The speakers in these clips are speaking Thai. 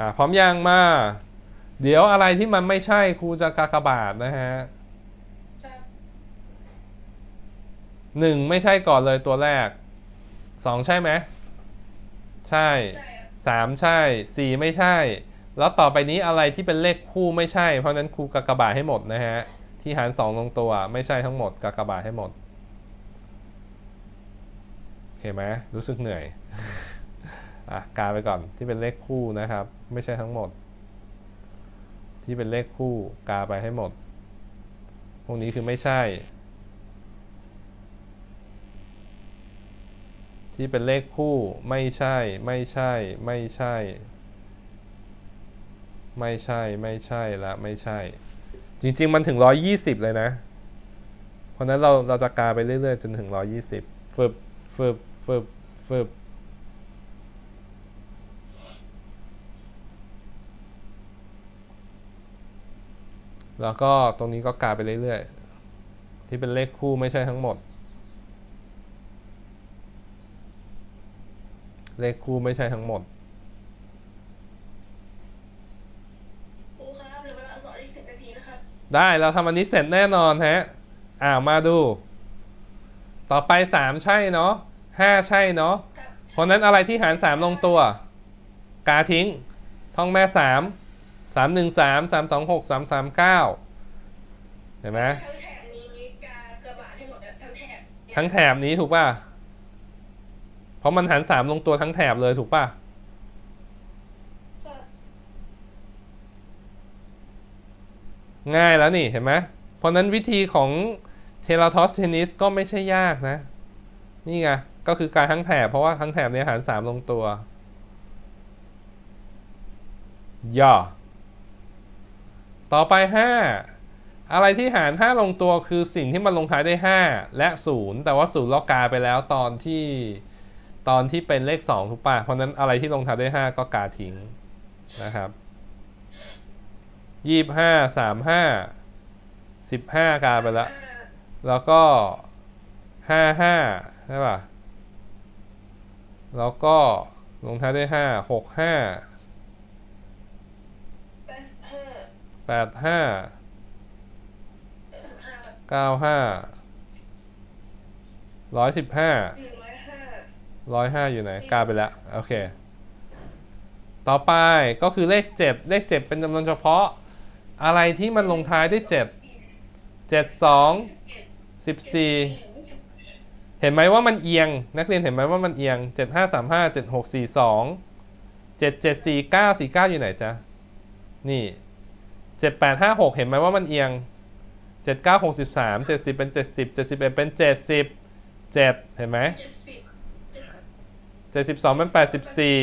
อ่าพร้อมยังมา เดี๋ยวอะไรที่มันไม่ใช่ครูจะกากบาทนะฮะหนึ่งไม่ใช่ก่อนเลยตัวแรกสองใช่ไหมใช่สามใช่สี่ไม่ใช่ แล้วต่อไปนี้อะไรที่เป็นเลขคู่ไม่ใช่ เพราะฉะนั้นครูกากบาทให้หมดนะฮะที่หารสองลงตัวไม่ใช่ทั้งหมดกากบาทให้หมดโอเคไหมรู้สึกเหนื่อย อะกาไปก่อนที่เป็นเลขคู่นะครับ ไม่ใช่ทั้งหมด ที่เป็นเลขคู่กาไปให้หมด พวกนี้คือไม่ใช่ ที่เป็นเลขคู่ไม่ใช่ ไม่ใช่ ไม่ใช่ ไม่ใช่ ไม่ใช่และไม่ใช่ จริง ๆ มันถึง 120 เลยนะ เพราะนั้นเราเราจะกาไปเรื่อย ๆ จนถึง 120ฟึบฟึบฟึบฟึบ แล้วก็ตรงนี้ก็กาไปเรื่อยๆ ที่เป็นเลขคู่ไม่ใช่ทั้งหมด เลขคู่ไม่ใช่ทั้งหมดครูครับเหลือเวลาสอนอีกสิบนาทีนะครับได้เราทำอันนี้เสร็จแน่นอนฮะ อ่ามาดู ต่อไป3ใช่เนาะ5ใช่เนาะครับเพราะฉะนั้นอะไรที่หาร3ลงตัว กาทิ้ง ท่องแม่ 3 3 1 3 3 2 6 3 3 9เห็นไหมทั้งแถบนี้นี้กากระบาดให้หมดอะทั้งแถบทั้งแถบนี้ถูกป่ะ เพราะมันหันสาร3ลงตัวทั้งแถบเลยถูกป่ะ ง่ายแล้วนี่เห็นไหมเพราะนั้นวิธีของเทเลทอสเทนนิสก็ไม่ใช่ยากนะ นี่ไง ก็คือการทั้งแถบ เพราะว่าทั้งแถบเนี้หาร3ลงตัว ย่อ ต่อไป 5 อะไรที่หาร 5 ลงตัวคือสิ่งที่มันลงท้ายได้ 5 และ 0 แต่ว่า 0 เรากาไปแล้วตอนที่ตอนที่เป็นเลข 2 ถูกป่ะ เพราะนั้นอะไรที่ลงท้ายได้ 5 ก็กาทิ้งนะครับยี่ห้าสามห้าสิบห้ากาไปแล้ว แล้วก็ห้าห้าใช่ป่ะ แล้วก็ลงท้ายด้วยห้าหกห้า แปดห้าเก้าห้าร้อยสิบห้าร้อยห้าอยู่ไหนกาไปแล้ว โอเค ต่อไปก็คือเลขเจ็ดเลขเจ็ดเป็นจำนวนเฉพาะ อะไรที่มันลงท้ายด้วยเจ็ดเจ็ดสองสิบสี่เห็นไหมว่ามันเอียง นักเรียนเห็นไหมว่ามันเอียง7 5 3 5 7 6 4 2 7 7 4 9 4 9อยู่ไหนจ๊ะนี่ เจ็ดแปดห้าหกเห็นไหมว่ามันเอียงเจ็ดเก้าหกสิบสามเจ็ดสิบเป็นเจ็ดสิบเจ็ดสิบเอ็ดเป็นเจ็ดสิบเจ็ดเห็นไหมเจ็ดสิบสองเป็นแปดสิบสี่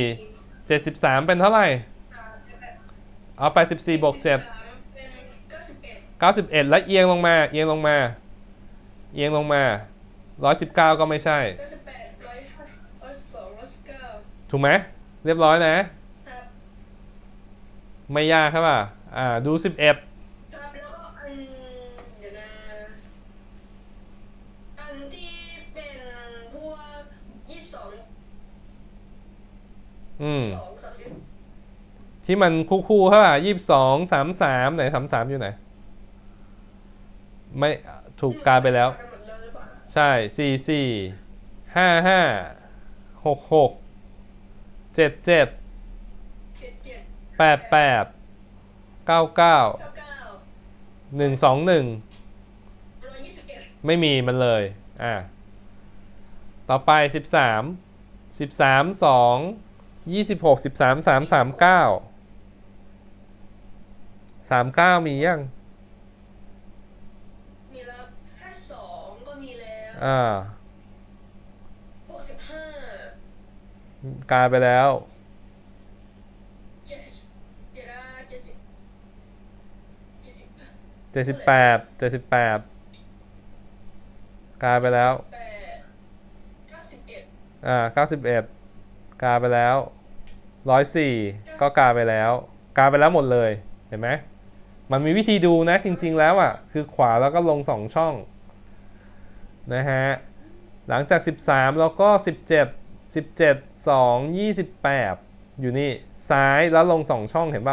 เจ็ดสิบสามเป็นเท่าไหร่ เอาแปดสิบสี่บวกเจ็ดเก้าสิบเอ็ดแล้วเอียงลงมา เอียงลงมา เอียงลงมาร้อยสิบเก้าก็ไม่ใช่ถูกไหมเรียบร้อยนะ ไม่ยากครับป่ะ อ่าดู11ครับแล้วก็อันเดี๋ยวนะอันที่เป็นพวกยี่สิบสองอืม สองสามสิบที่มันคู่คู่ๆครับป่ะยี่สิบสองสามสามไหนสามสามอยู่ไหน ไม่ถูกการไปแล้ว หมดเลยหรือเปล่าใช่สี่สี่ห้าห้าหกหกเจ็ดเจ็ดเจ็ดเจ็ดแปดแปด เก้าเก้าเก้าเก้าหนึ่งสองหนึ่งร้อยยี่สิบเอ็ดไม่มีมันเลย อ่า ต่อไปสิบสามสิบสามสองยี่สิบหกสิบสามสามสามเก้าสามเก้ามียังมีแล้วห้าสองก็มีแล้วอ่าหกสิบห้ากลายไปแล้ว เจ็ดสิบเจ็ดอะเจ็ดสิบเจ็ดสิบ เจ็ดสิบแปดเจ็ดสิบแปดกลายไปแล้วแปดเก้าสิบเอ็ดอ่าเก้าสิบเอ็ดกลายไปแล้วร้อยสี่ก็กลายไปแล้ว กลายไปแล้วหมดเลยเห็นไหมมันมีวิธีดูนะจริง ๆ แล้วอะ คือขวาแล้วก็ลงสองช่องนะฮะหลังจาก 13 แล้วก็ 17 17 2 28 อยู่นี่ ซ้ายแล้วลงสองช่องเห็นปะ